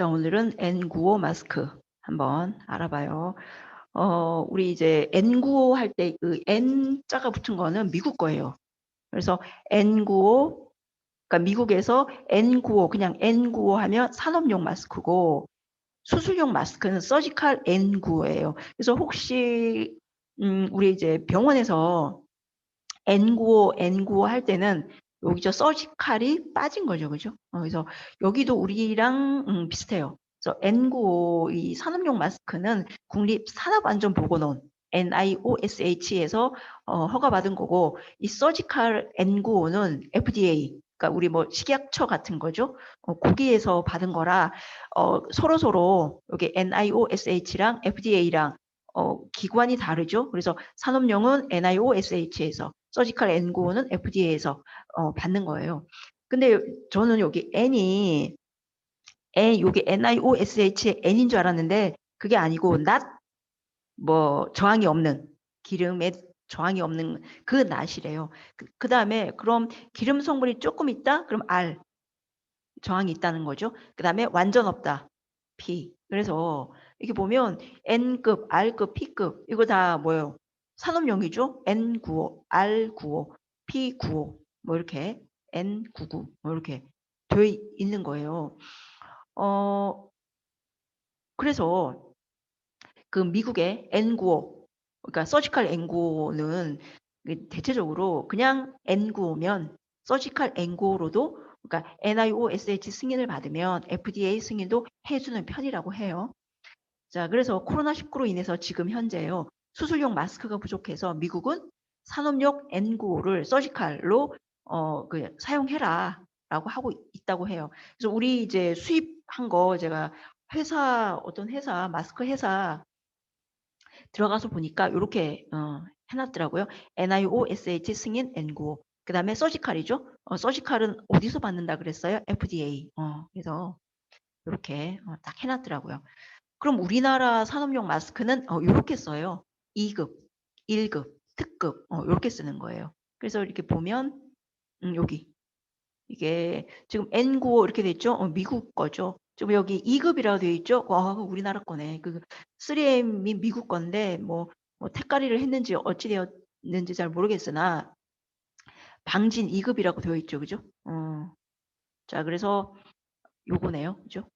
자, 오늘은 N95 마스크 한번 알아봐요. 어, 우리 이제 N95 할 때 그 N자가 붙은 거는 미국 거예요. 그래서 N95, 그러니까 미국에서 N95, 그냥 N95 하면 산업용 마스크고 수술용 마스크는 서지컬 N95예요. 그래서 혹시 음, 우리 이제 병원에서 N95, N95 할 때는 여기 저 서지컬이 빠진 거죠, 그죠? 어, 그래서 여기도 우리랑 음, 비슷해요. 그래서 N95 이 산업용 마스크는 국립산업안전보건원 NIOSH에서 어, 허가받은 거고 이 서지컬 N95는 FDA 그러니까 우리 뭐 식약처 같은 거죠. 어, 거기에서 받은 거라 어, 서로 서로 여기 NIOSH랑 FDA랑 어, 기관이 다르죠. 그래서 산업용은 NIOSH에서 서지컬 N95는 FDA에서 어, 받는 거예요. 근데 저는 여기 N이 N 여기 NIOSH의 N인 줄 알았는데 그게 아니고 not 뭐 저항이 없는 기름에 저항이 없는 그 낫이래요. 그, 그 다음에 그럼 기름 성분이 조금 있다? 그럼 R 저항이 있다는 거죠. 그 다음에 완전 없다. P. 그래서 이렇게 보면 N급, R급, P급 이거 다 뭐예요? 산업용이죠. N95, R95, P95 뭐 이렇게 N99 뭐 이렇게 되어 있는 거예요. 어 그래서 그 미국의 N95 그러니까 서지컬 N95는 대체적으로 그냥 N95면 서지컬 N95로도 그러니까 NIOSH 승인을 받으면 FDA 승인도 해주는 편이라고 해요. 자, 그래서 코로나19로 인해서 지금 현재요. 수술용 마스크가 부족해서 미국은 산업용 N95를 서지컬로 어, 그 사용해라 라고 하고 있다고 해요. 그래서 우리 이제 수입한 거 제가 회사 어떤 회사 마스크 회사 들어가서 보니까 이렇게 어, 해놨더라고요. NIOSH 승인 N95. 그 다음에 서지컬이죠. 어, 서지컬은 어디서 받는다 그랬어요? FDA. 어, 그래서 이렇게 어, 딱 해놨더라고요. 그럼 우리나라 산업용 마스크는 어, 이렇게 써요. 2급, 1급, 특급 어, 이렇게 쓰는 거예요. 그래서 이렇게 보면 음, 여기 이게 지금 N95 이렇게 됐죠? 어, 미국 거죠. 지금 여기 2급이라고 되어 있죠? 와, 우리나라 거네. 그 3M이 미국 건데 뭐, 뭐 택가리를 했는지 어찌 되었는지 잘 모르겠으나 방진 2급이라고 되어 있죠. 그죠? 어. 자, 그래서 요거네요. 그죠?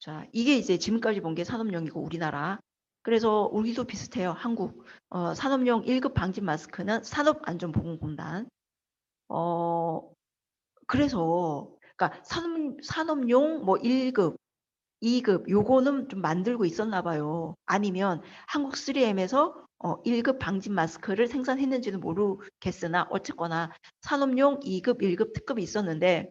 자, 이게 이제 지금까지 본 게 산업용이고 우리나라. 그래서 우리도 비슷해요. 한국. 어, 산업용 1급 방진 마스크는 산업안전보건공단. 어, 그래서 그러니까 산업, 산업용 뭐 1급, 2급 요거는 좀 만들고 있었나 봐요. 아니면 한국 3M에서 어, 1급 방진 마스크를 생산했는지는 모르겠으나 어쨌거나 산업용 2급, 1급 특급이 있었는데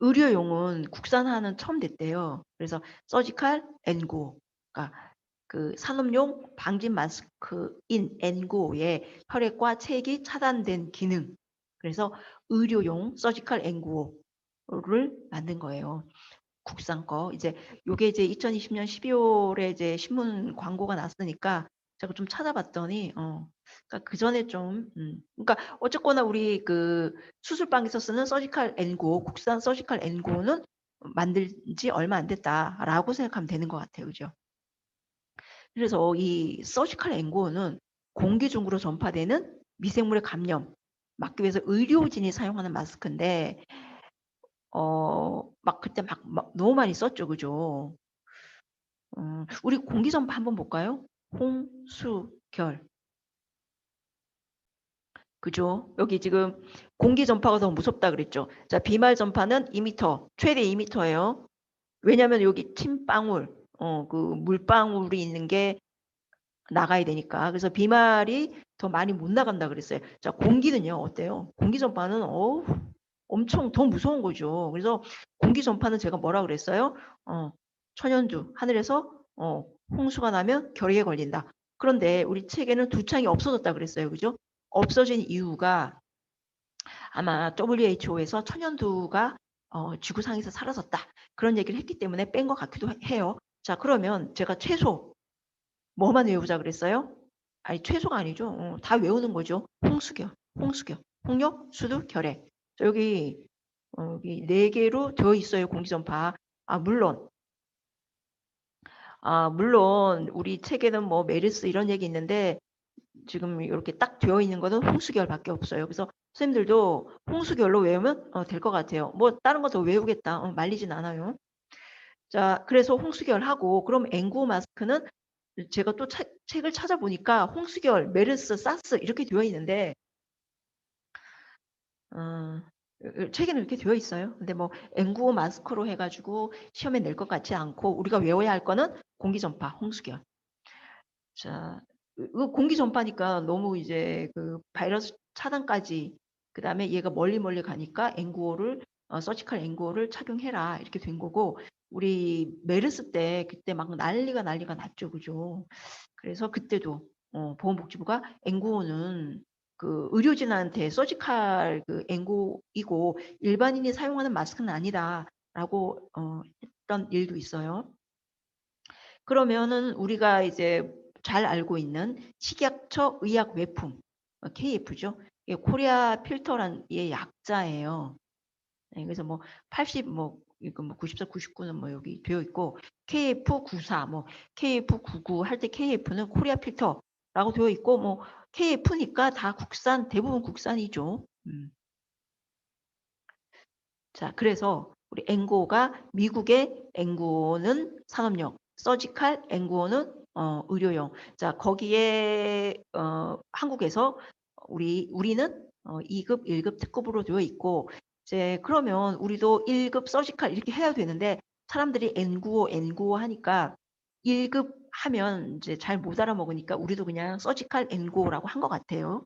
의료용은 국산화는 처음 됐대요. 그래서 서지컬 N95, 그러니까 그 산업용 방진 마스크인 N95에 혈액과 체액이 차단된 기능. 그래서 의료용 서지컬 N95를 만든 거예요. 국산 거. 이제 요게 이제 2020년 12월에 이제 신문 광고가 났으니까 제가 좀 찾아봤더니 어 그러니까 그 전에 좀 음, 그러니까 어쨌거나 우리 그 수술방에서 쓰는 서지컬 N95 국산 서지컬 N95는 만든 지 얼마 안 됐다라고 생각하면 되는 것 같아요. 그죠? 그래서 이 서지컬 N95는 공기 중으로 전파되는 미생물의 감염 막기 위해서 의료진이 사용하는 마스크인데 어 막 그때 막, 막 너무 많이 썼죠. 그죠? 음, 우리 공기 전파 한번 볼까요? 홍수결. 그죠? 여기 지금 공기 전파가 더 무섭다 그랬죠. 자, 비말 전파는 2m, 최대 2m예요. 왜냐면 여기 침방울, 어, 그 물방울이 있는 게 나가야 되니까. 그래서 비말이 더 많이 못 나간다 그랬어요. 자, 공기는요, 어때요? 공기 전파는, 어 엄청 더 무서운 거죠. 그래서 공기 전파는 제가 뭐라 그랬어요? 어, 천연두, 하늘에서, 어, 홍수가 나면 결핵에 걸린다. 그런데 우리 책에는 두 창이 없어졌다 그랬어요. 그죠? 없어진 이유가 아마 WHO에서 천연두가 어, 지구상에서 사라졌다. 그런 얘기를 했기 때문에 뺀 것 같기도 해요. 자, 그러면 제가 최소 뭐만 외우자 그랬어요? 아니, 최소가 아니죠. 어, 다 외우는 거죠. 홍수겨, 홍수겨, 홍역, 수두, 결핵. 자, 여기 어, 여기 네 개로 되어 있어요. 공기전파. 아 물론 아 물론 우리 책에는 뭐 메르스 이런 얘기 있는데 지금 이렇게 딱 되어 있는 거는 홍수결밖에 없어요. 그래서 선생님들도 홍수결로 외우면 어, 될 것 같아요. 뭐 다른 거 더 외우겠다. 어, 말리진 않아요. 자, 그래서 홍수결 하고 그럼 앵구 마스크는 제가 또 차, 책을 찾아보니까 홍수결, 메르스, 사스 이렇게 되어 있는데 어, 책에는 이렇게 되어 있어요. 근데 뭐 앵구 마스크로 해가지고 시험에 낼 것 같지 않고 우리가 외워야 할 거는 공기전파, 홍수결. 자, 그 공기 전파니까 너무 이제 그 바이러스 차단까지 그 다음에 얘가 멀리 멀리 가니까 N95를 어, 서지컬 N95를 착용해라 이렇게 된 거고 우리 메르스 때 그때 막 난리가 난리가 났죠, 그죠? 그래서 그때도 어, 보건복지부가 N95는 그 의료진한테 서지컬 그 N95이고 일반인이 사용하는 마스크는 아니다라고 어, 했던 일도 있어요. 그러면은 우리가 이제 잘 알고 있는 식약처 의약 외품 어, KF죠. 이게 코리아 필터란 의 약자예요. 네, 그래서 뭐 80, 뭐 이거 뭐 94, 99는 뭐 여기 되어 있고 KF94, 뭐 KF99 할 때 KF는 코리아 필터라고 되어 있고 뭐 KF니까 다 국산 대부분 국산이죠. 음. 자, 그래서 우리 앵고가 미국의 앵고는 산업용, 서지칼 앵고는 어, 의료용. 자, 거기에 어, 한국에서 우리 우리는 어, 2급, 1급 특급으로 되어 있고 이제 그러면 우리도 1급 서지컬 이렇게 해야 되는데 사람들이 N95, N95 하니까 1급 하면 이제 잘 못 알아먹으니까 우리도 그냥 서지컬 N95라고 한 것 같아요.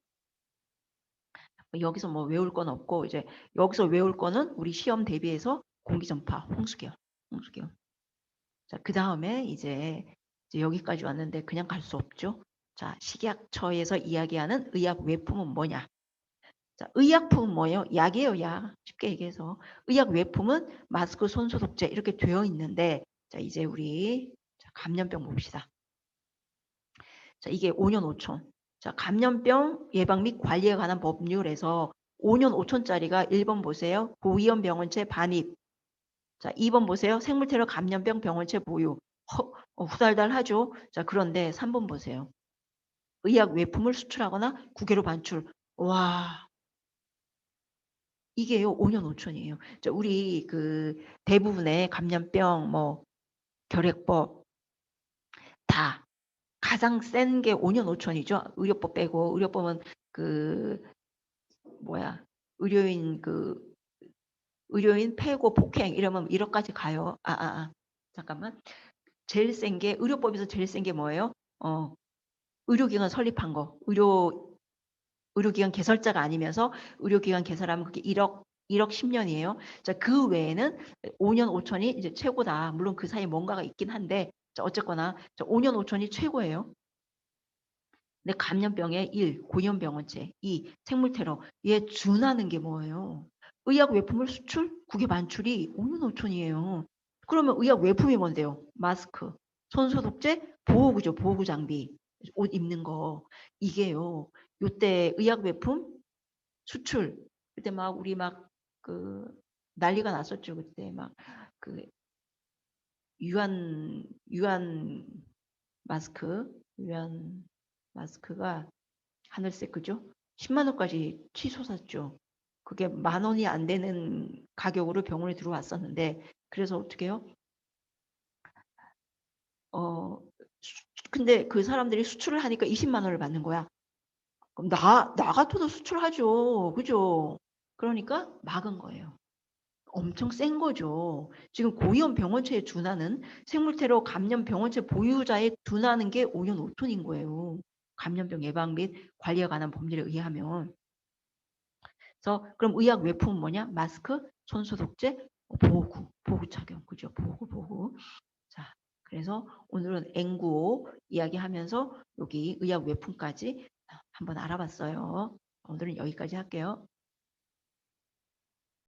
여기서 뭐 외울 건 없고 이제 여기서 외울 거는 우리 시험 대비해서 공기전파, 홍수결, 홍수결. 자, 그 다음에 이제 이제 여기까지 왔는데 그냥 갈 수 없죠. 자, 식약처에서 이야기하는 의약 외품은 뭐냐? 자, 의약품은 뭐예요? 약이에요, 약. 쉽게 얘기해서. 의약 외품은 마스크, 손 소독제 이렇게 되어 있는데 자, 이제 우리 자, 감염병 봅시다. 자, 이게 5년 5천. 자, 감염병 예방 및 관리에 관한 법률에서 5년 5천짜리가 1번 보세요. 고위험 병원체 반입. 자, 2번 보세요. 생물테러 감염병 병원체 보유. 허, 어, 후달달하죠. 자, 그런데 3번 보세요. 의약 외품을 수출하거나 국외로 반출. 와. 이게요. 5년 5천이에요. 자, 우리 그 대부분의 감염병 뭐 결핵법 다 가장 센 게 5년 5천이죠. 의료법 빼고 의료법은 그 뭐야? 의료인 그 의료인 폐고 폭행 이러면 1억까지 가요. 아, 아, 아. 잠깐만. 제일 센 게 의료법에서 제일 센 게 뭐예요? 어, 의료기관 설립한 거. 의료 의료기관 개설자가 아니면서 의료기관 개설하면 그게 1억 1억 10년이에요. 자, 그 외에는 5년 5천이 이제 최고다. 물론 그 사이에 뭔가가 있긴 한데 자, 어쨌거나 자, 5년 5천이 최고예요. 근데 감염병의 1, 고위험병원체 2, 생물 테러 얘 준하는 게 뭐예요? 의약 외품을 수출, 국외 반출이 5년 5천이에요. 그러면 의약 외품이 뭔데요? 마스크, 손소독제, 보호구죠. 보호구 장비, 옷 입는 거. 이게요. 요때 의약 외품 수출. 그때 막 우리 막 그 난리가 났었죠. 그때 막 그 유한 유한 마스크, 유한 마스크가 하늘색 그죠? 10만 원까지 치솟았죠. 그게 만 원이 안 되는 가격으로 병원에 들어왔었는데 그래서 어떻게 해요? 어, 근데 그 사람들이 수출을 하니까 20만 원을 받는 거야. 그럼 나, 나 같아도 수출하죠. 그죠? 그러니까 막은 거예요. 엄청 센 거죠. 지금 고위험 병원체에 준하는 생물테러 감염 병원체 보유자에 준하는 게 5년 5톤인 거예요. 감염병 예방 및 관리에 관한 법률에 의하면. 그래서 그럼 의약 외품은 뭐냐? 마스크, 손 소독제, 보호구, 보호구 착용, 그죠? 보호구, 보호구. 자, 그래서 오늘은 N95 이야기하면서 여기 의약 외품까지 한번 알아봤어요. 오늘은 여기까지 할게요.